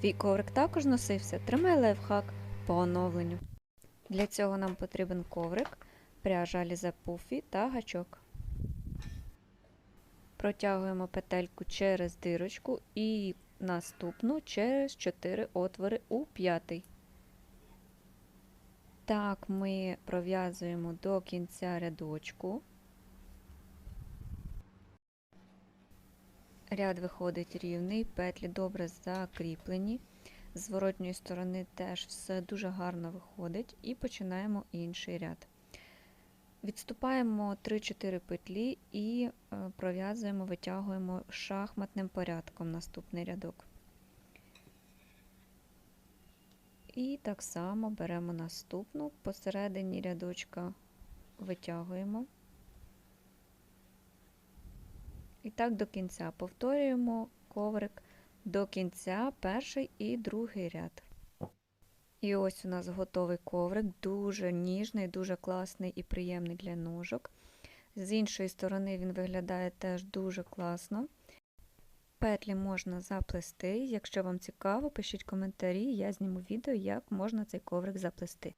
Твій коврик також носився? Тримай лайфхак по оновленню. Для цього нам потрібен коврик, пряжа Alize Puffy та гачок. Протягуємо петельку через дирочку і наступну через 4 отвори у п'ятий. Так ми пров'язуємо до кінця рядочку. Ряд виходить рівний, петлі добре закріплені. З зворотньої сторони теж все дуже гарно виходить і починаємо інший ряд. Відступаємо 3-4 петлі і е, пров'язуємо, витягуємо шахматним порядком наступний рядок. І так само беремо наступну, посередині рядочка витягуємо. І так до кінця повторюємо коврик до кінця перший і другий ряд. І ось у нас готовий коврик, дуже ніжний, дуже класний і приємний для ножок. З іншої сторони він виглядає теж дуже класно. Петлі можна заплести. Якщо вам цікаво, пишіть коментарі, я зніму відео, як можна цей коврик заплести.